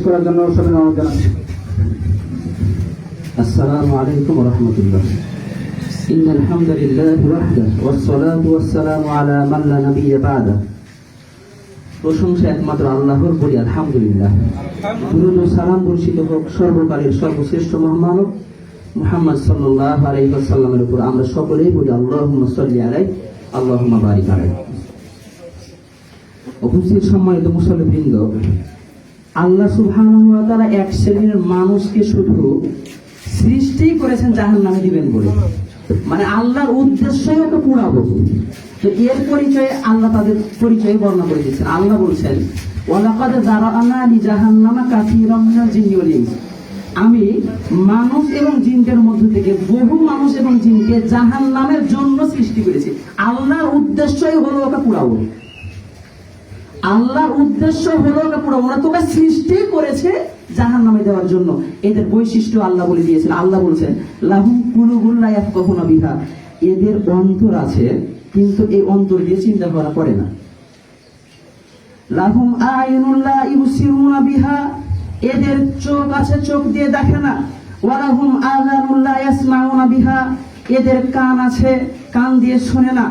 করার জন্য সবাই অনুরোধ জানাচ্ছি السلام عليكم ورحمة الله إن الحمد لله وحده والصلاة والسلام على من لا نبي بعده প্রশংসা একমাত্র আল্লাহর বলি আলহামদুলিল্লাহ দুরুদ ও সালাম বর্ষিত হোক সর্বকালের সর্বশ্রেষ্ঠ মহামানব মুহাম্মদ সাল্লাল্লাহু আলাইহি ওয়াসাল্লামের উপর আমরা সকলেই বলি আল্লাহুম্মা সাল্লি আলাইহি আল্লাহুম্মা বারিক আলাইহি উপস্থিত সম্মানিত মুসল্লিবৃন্দ আল্লাহ তাআলা এক শ্রেণির মানুষকে শুধু সৃষ্টি করেছেন জাহান্নামে দিবেন বলে। মানে আল্লাহর উদ্দেশ্যই ওকে পুরাবো। তো এর পরিচয়ে আল্লাহ তাদের পরিচয় বর্ণনা করে দিচ্ছেন আল্লাহ বলছেন, ওয়ালাকাদ জারানা লি জাহান্নামা কাসীরাম মিনাল জিন্নি ওয়াল ইনস। আমি মানুষ এবং জিনদের মধ্য থেকে বহু মানুষ এবং জিনকে জাহান্নামের জন্য সৃষ্টি করেছি। আল্লাহর উদ্দেশ্যই হলো ওকে পুরাবো। আল্লাহর উদ্দেশ্য হলো পুরো, ওরা তোকে সৃষ্টি করেছে জাহান নামে দেওয়ার জন্য। এদের বৈশিষ্ট্য আল্লাহ বলে দিয়েছেন। আল্লাহ বলছেন, লাহুম কুলুবুল্লাহ কখনো বিহা। এদের অন্তর আছে, কিন্তু এই অন্তর দিয়ে চিন্তা করা করে না। লাহুম আইনুল্লাহ ইউসিরুনা বিহা। এদের চোখ আছে, চোখ দিয়ে দেখে না। ওয়ালাহুম আযানুল্লাহ ইয়াসমাউনা বিহা। এদের কান আছে, কান দিয়ে শোনে না।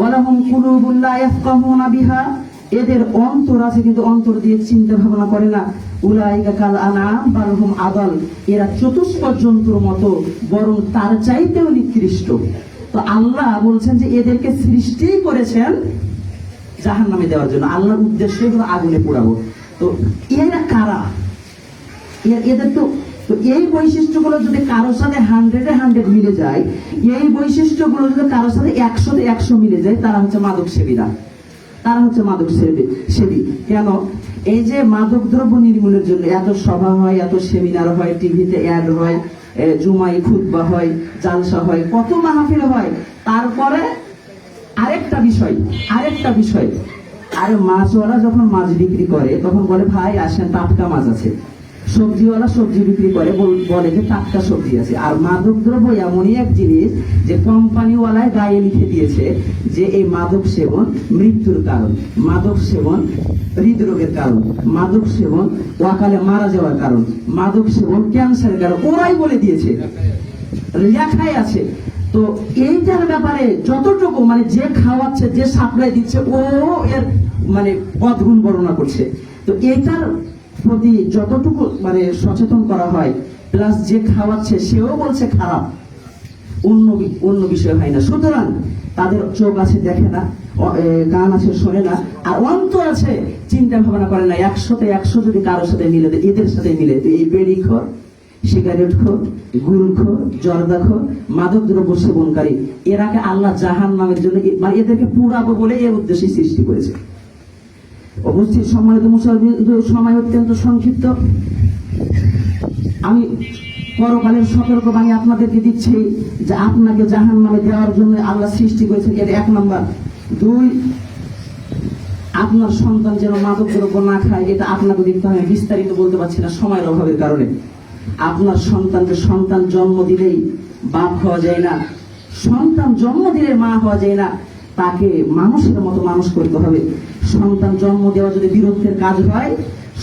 ওয়ালাহুম কুলুবুন লা ইয়াফকাহুনা বিহা। এদের অন্তর আছে কিন্তু অন্তর দিয়ে চিন্তা ভাবনা করে না। উলাইকা কাল আনাম বালহুম আদাল। এরা চতুষ্পদ জন্তুর মতো, বরং তার চাইতেও নিকৃষ্ট। তো আল্লাহ বলছেন যে এদেরকে সৃষ্টি করেছেন জাহান নামে দেওয়ার জন্য। আল্লাহর উদ্দেশ্যই হলো আগুনে পোড়াবো। তো এরা কারা? এদের তো তো এই বৈশিষ্ট্যগুলো যদি কারোর সাথে হান্ড্রেডে হান্ড্রেড মিলে যায়, এই বৈশিষ্ট্যগুলো যদি কারোর সাথে একশোতে একশো মিলে যায়, তারা হচ্ছে মাদক সেবীরা তারা হচ্ছে মাদক সেবী। সেবী কেন? এই যে মাদক দ্রব্য নির্মূলের জন্য এত সভা হয়, এত সেমিনার হয়, টিভিতে অ্যাড হয় জুমাই খুতবা হয়, জালসা হয়, কত মাহফিল হয়। তারপরে আরেকটা বিষয় আরেকটা বিষয়। আর মাছওয়ালা যখন মাছ বিক্রি করে, তখন বলে, ভাই, আসেন, টাটকা মাছ আছে। সবজিওয়ালা সবজি বিক্রি করে, বল- যে টাটকা সবজি আছে। আর মাদক দ্রব্য এমনই এক জিনিস যে কোম্পানিওয়ালায় গায়ে লিখে দিয়েছে যে এই মাদক সেবন মৃত্যুর কারণ। মাদক সেবন হৃদরোগের কারণ। মাদক সেবন ওয়াকালে মারা যাওয়ার কারণ। মাদক সেবন ক্যান্সারের কারণ। ওরাই বলে দিয়েছে। লেখাই আছে। তো এইটার ব্যাপারে যতটুকু মানে যে খাওয়াচ্ছে, যে সাপ্লাই দিচ্ছে, ও এর মানে বদগুণ বর্ণনা করছে। তো এটার প্রতি যতটুকু মানে সচেতন করা হয় প্লাস যে খাওয়াচ্ছে সেও বলছে খারাপ। অন্য অন্য বিষয় হয় না। সুতরাং তাদের চোখ আছে দেখে না গান আছে শোনে না, আর অন্তর আছে, চিন্তা ভাবনা করে না একশোতে একশো যদি কারোর সাথে মিলে এদের সাথে মিলে এই বেড়ি খোর, সিগারেট খোর গুল খোর, জর্দা খোর মাদক দ্রব্য সেবনকারী, এরাকে আল্লাহ জাহান নামের জন্য মানে এদেরকে পুরাবো বলে এর উদ্দেশ্যে সৃষ্টি করেছে। অবস্থিত সম্মানিত সময় অত্যন্ত সংক্ষিপ্ত। আমি পরকালের সতর্ক বাণী আপনাদেরকে দিচ্ছি যে আপনাকে জাহান নামে দেওয়ার জন্য আল্লাহ সৃষ্টি করেছেন এটা এক নম্বর। দুই, আপনার সন্তান যেন মাদক দ্রব্য না খায়, এটা আপনাকে দেখতে হবে। বিস্তারিত বলতে পারছি না, সময়ের অভাবের কারণে। আপনার সন্তানকে সন্তান জন্ম দিলেই বাপ হওয়া যায় না। সন্তান জন্ম দিলে মা হওয়া যায় না। তাকে মানুষের মতো মানুষ করতে হবে। সন্তান জন্ম দেওয়া যদি বীরত্বের কাজ হয়,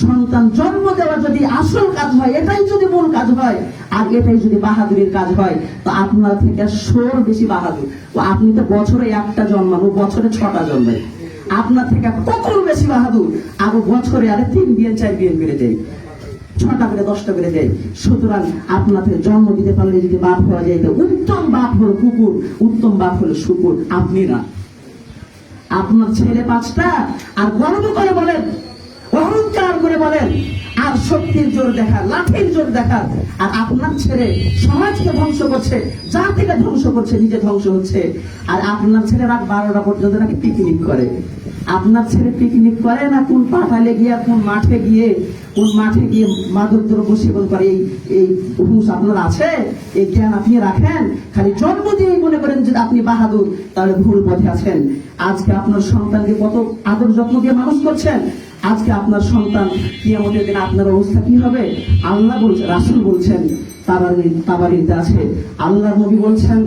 সন্তান জন্ম দেওয়া যদি আসল কাজ হয়, এটাই যদি মূল কাজ হয়, আর এটাই যদি বাহাদুরের কাজ হয়, তো আপনার থেকে সোর বেশি বাহাদুর। ও আপনি তো বছরে একটা জন্মান, ও বছরে ছটা জন্মায় আপনার থেকে কত বেশি বাহাদুর? আর বছরে আরে তিন বিয়ে চার বিয়ে বেড়ে দেয়। ছটা করে, দশটা করে দেয়। সুতরাং আপনাকে জন্ম দিতে পারলে যদি বাপ হওয়া যায় উত্তম বাপ হলো কুকুর, উত্তম বাপ হলো শুকুর। আপনি না। আপনার ছেলে পাঁচটা, আর গর্ব করে বলেন অহংকার করে বলেন, আর শক্তির জোর দেখা লাঠির জোর দেখা আর আপনার ছেলে সমাজকে ধ্বংস করছে, জাতিকে ধ্বংস করছে, নিজে ধ্বংস হচ্ছে, আর আপনার ছেলে রাত বারোটা পর্যন্ত নাকি পিকনিক করে। আপনার ছেলে পিকনিক করে না? কোন পাঠালে গিয়ে, কোন মাঠে গিয়ে, কোন মাঠে গিয়ে মাদক দ্রব্য সেবন করে? এই এই হুশ আপনার আছে? এই জ্ঞান আপনি রাখেন? খালি জন্ম দিয়ে মনে করেন যদি আপনি বাহাদুর, তাহলে ভুল পথে আছেন। আজকে আপনার সন্তানকে কত আদর যত্ন দিয়ে মানুষ করছেন? আজকে আপনার সন্তান কি আমাদের দিন আপনার অবস্থা কি হবে? আল্লাহ বলছে, রাসুল বলছেন, তাবারি, তাবারিতে আছে। আল্লাহ নবী বলছেন,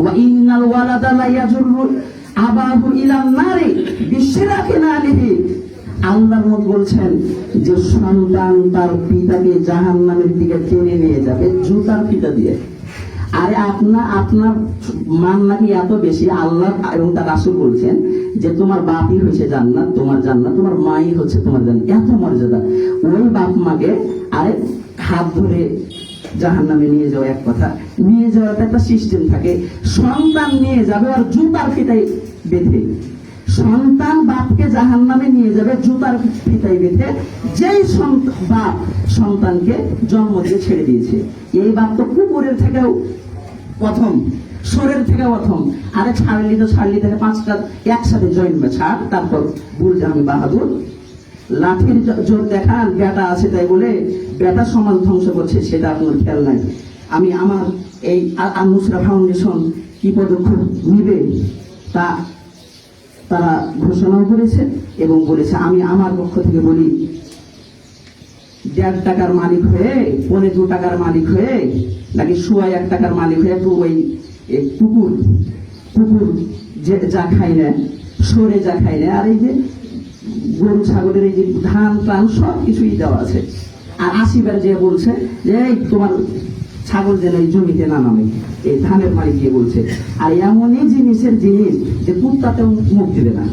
ওয়া ইন্নাল ওয়ালাদা লা আবাহু ইলাম নারী বিশ্বের আখে না নিহি আল্লাহ নবী বলছেন যে সন্তান তার পিতাকে জাহান নামের দিকে টেনে নিয়ে যাবে জুতার পিতা দিয়ে। আরে আপনার আপনার মান নাকি এত বেশি? আল্লাহ এবং তার রাসুল বলছেন যে তোমার বাপই হয়েছে জান্নাত, তোমার জান্নাত, তোমার মাই হচ্ছে তোমার জান্নাত। এত মর্যাদা। ওই বাপ মাকে আরে হাত ধরে জাহান নামে নিয়ে যাওয়া এক কথা। নিয়ে যাওয়ার একটা সিস্টেম থাকে। সন্তান নিয়ে যাবে আর জুতার ফিতায় বেঁধে। সন্তান বাপকে জাহান নামে নিয়ে যাবে, জুতার ফিতায় বেঁধে। যেই বাপ সন্তানকে জন্ম দিয়ে ছেড়ে দিয়েছে। এই বাপ তো কুকুরের থেকেও প্রথম সোরের থেকে প্রথম। আরে ছাড়লি তো ছাড়লি থেকে পাঁচটা একসাথে জয়েন বা ছাড়। তারপর বুল আমি বাহাদুর লাঠির জোর দেখান বেটা আছে তাই বলে বেটা সমাজ ধ্বংস করছে, সেটা আপনার খেয়াল নাই। আমি আমার এই আ- আল ফাউন্ডেশন কি পদক্ষেপ নিবে তা তারা ঘোষণাও করেছে এবং বলেছে, আমি আমার পক্ষ থেকে বলি, দেড় টাকার মালিক হয়ে পনেরো দু টাকার মালিক হয়ে, নাকি সোয়া এক টাকার মালিক হয়ে একটু ওই কুকুর কুকুর যে যা খাই না, সরে যা খাই না, আর এই যে গরু, ছাগলের এই যে ধান টান সব কিছুই দেওয়া আছে। আর আশিবার যে বলছে যে তোমার ছাগল যেন এই জমিতে না নামে। এই ধানের মালিক গিয়ে বলছে, আর এমনই জিনিসের জিনিস যে কুত্তাতেও মুখ দিবে না।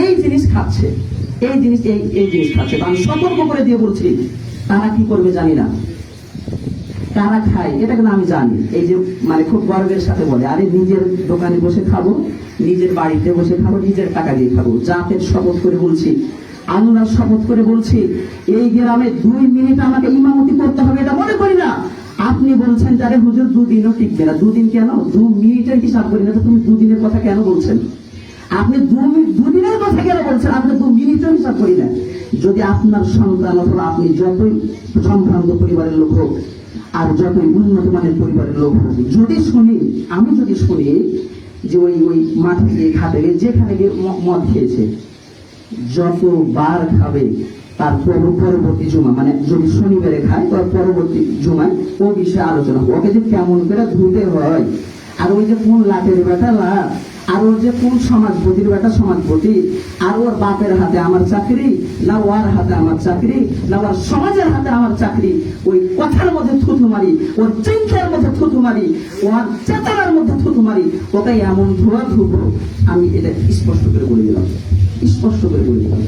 এই জিনিস খাচ্ছে। এই জিনিস, এই এই জিনিস খাচ্ছে। আমি সতর্ক করে দিয়ে বলছি, তারা কি করবে জানি না। কারা খায় এটা কিন্তু আমি জানি? এই যে মানে খুব গর্বের সাথে বলে, আরে নিজের দোকানে বসে খাব, নিজের বাড়িতে বসে খাব, নিজের টাকা দিয়ে খাব। জাতের শপথ করে বলছি আল্লাহ শপথ করে বলছি, এই গ্রামে দুই মিনিট আমাকে ইমামতি করতে হবে, এটা মনে করি না। আপনি বলছেন যারে হুজুর, দুদিনও টিকবে না। দুদিন কেন? দু মিনিটের হিসাব করি না, তো তুমি দুদিনের কথা কেন বলছেন? আপনি দু মিনিট দুদিনের কথা কেন বলছেন? আপনি দু মিনিটের হিসাব করি না। যদি আপনার সন্তান অথবা আপনি যতই সম্ভ্রান্ত পরিবারের লোক হোক আর যতই উন্নত মানের পরিবারের লোক হবে, যদি শুনি, আমি যদি শুনি যে ওই ওই মাঠে গিয়ে খাতে গিয়ে যেখানে গিয়ে মদ খেয়েছে, যতবার খাবে, তার পর- পরবর্তী জমা মানে যদি শনিবারে খায়, তার পরবর্তী জমায় ও বিষয়ে আলোচনা হবে। ওকে যে কেমন করে ধুতে হয়, আর ওই যে কোন লাটের বেটা লাট আর ওর যে কোন সমাজ সমাজপতির বেটা সমাজপতি আর ওর বাপের হাতে আমার চাকরি, না ওর হাতে আমার চাকরি, না ওর সমাজের হাতে আমার চাকরি। ওই কথার মধ্যে থুথু মারি, ওর চিন্তার মধ্যে থুথু মারি, ওর চেতনার মধ্যে থুথু মারি। ওকে এমন ধোয়া ধুবো। আমি এটা স্পষ্ট করে বলে দিলাম। স্পষ্ট করে বলে দিলাম।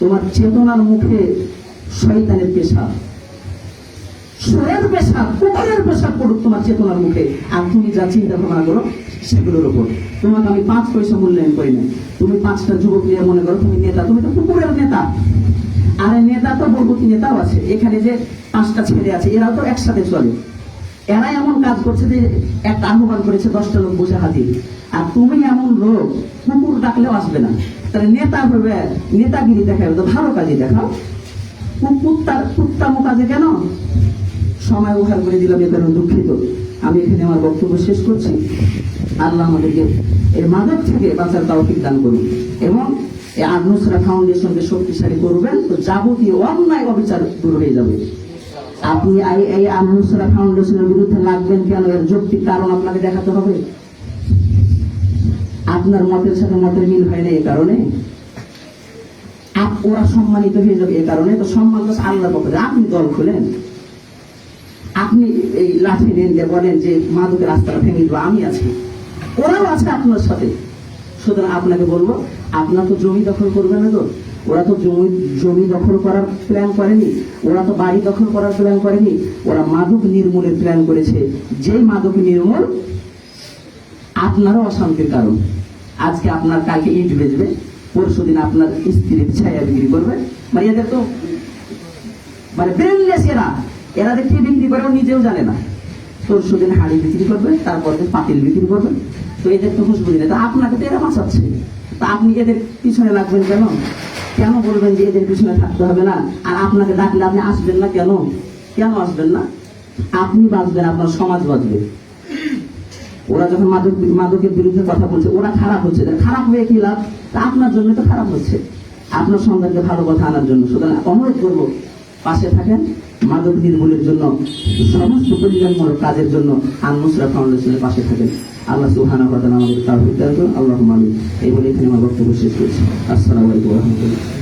তোমার চেতনার মুখে শয়তানের পেশা। সোরের পেশা কুকুরের পেশা পড়ুক তোমার চেতনার মুখে। আর তুমি যা চিন্তা ভাবনা করো, সেগুলোর উপর। তোমাকে আমি পাঁচ পয়সা মূল্যায়ন করি না তুমি পাঁচটা যুবক নিয়ে মনে করো তুমি নেতা, তুমি তো কুকুরের নেতা। আরে নেতা তো বলব কি নেতাও আছে। এখানে যে পাঁচটা ছেলে আছে, এরাও তো একসাথে চলে। এরা এমন কাজ করছে যে একটা আহ্বান করেছে, দশটা লোক বসে হাতি আর তুমি এমন লোক, কুকুর ডাকলেও আসবে না। তাহলে নেতা হবে, নেতাগিরি দেখাবে তো ভালো কাজে দেখাও। কুত্তার কুত্তামো কাজে কেন? সময় উহার করে দিলাম, এ কারণে দুঃখিত। আমি এখানে আমার বক্তব্য শেষ করছি। আল্লাহ আমাদেরকে এর মাদক থেকে বাঁচার তৌফিক দান করুন এবং এই আনুসরা ফাউন্ডেশনকে শক্তিশালী করবেন তো যাবতীয় অন্যায় অবিচার দূর হয়ে যাবে। আপনি এই- আনুসরা ফাউন্ডেশনের বিরুদ্ধে লাগবেন কেন? এর যৌক্তিক কারণ আপনাকে দেখাতে হবে। আপনার মতের সাথে মতের মিল হয় না এই কারণে। ওরা সম্মানিত হয়ে যাবে এ কারণে। তো সম্মান আল্লাহর পক্ষে আপনি দল খুলেন। আপনি এই লাঠি নিয়ে যে বলেন যে মাদকের রাস্তাটা ভেঙে দেবো, আমি আছি। ওরাও আছে আপনার সাথে। সুতরাং আপনাকে বলব, আপনার তো জমি দখল করবে না তো। ওরা তো জমি জমি দখল করার প্ল্যান করেনি। ওরা তো বাড়ি দখল করার প্ল্যান করেনি। ওরা মাদক নির্মূলের প্ল্যান করেছে। যেই মাদক নির্মূল, আপনারও অশান্তির কারণ। আজকে আপনার কালকে ইট বেচবে পরশু দিন আপনার স্ত্রীর ছায়া বিক্রি করবে। মানে এদের তো মানে ব্রেনলেস এরা। এরা যে কি বিক্রি করে নিজেও জানে না। পরশু দিন হাড়ি বিক্রি করবে, তারপর পাতিল বিক্রি করবে। তো এদের তো খুশবু দিনে। তো আপনাকে তো এরা বাঁচাচ্ছে। তা আপনি এদের পিছনে লাগবেন কেন? কেন বলবেন যে এদের পিছনে থাকতে হবে না? আর আপনাকে ডাকলে আপনি আসবেন না কেন? কেন আসবেন না? আপনি বাঁচবেন, আপনার সমাজ বাঁচবে। ওরা যখন মাদক মাদকের বিরুদ্ধে কথা বলছে, ওরা খারাপ হচ্ছে। খারাপ হয়ে কি লাভ? তা আপনার জন্য তো খারাপ হচ্ছে। আপনার সন্তানকে ভালো কথা আনার জন্য। সুতরাং অনুরোধ করব, পাশে থাকেন। মাদক নির্মূলের জন্য, সমস্ত পরিজন্মূলক কাজের জন্য আনমুসরা ফাউন্ডেশনের পাশে থাকেন। আল্লাহ সুহানা কথা আমাদের তার আল্লাহ আল্লাহুম্মা এই বলে এখানে আমার বক্তব্য শেষ করছি। আসসালামু আলাইকুম ওয়া রাহমাতুল্লাহ।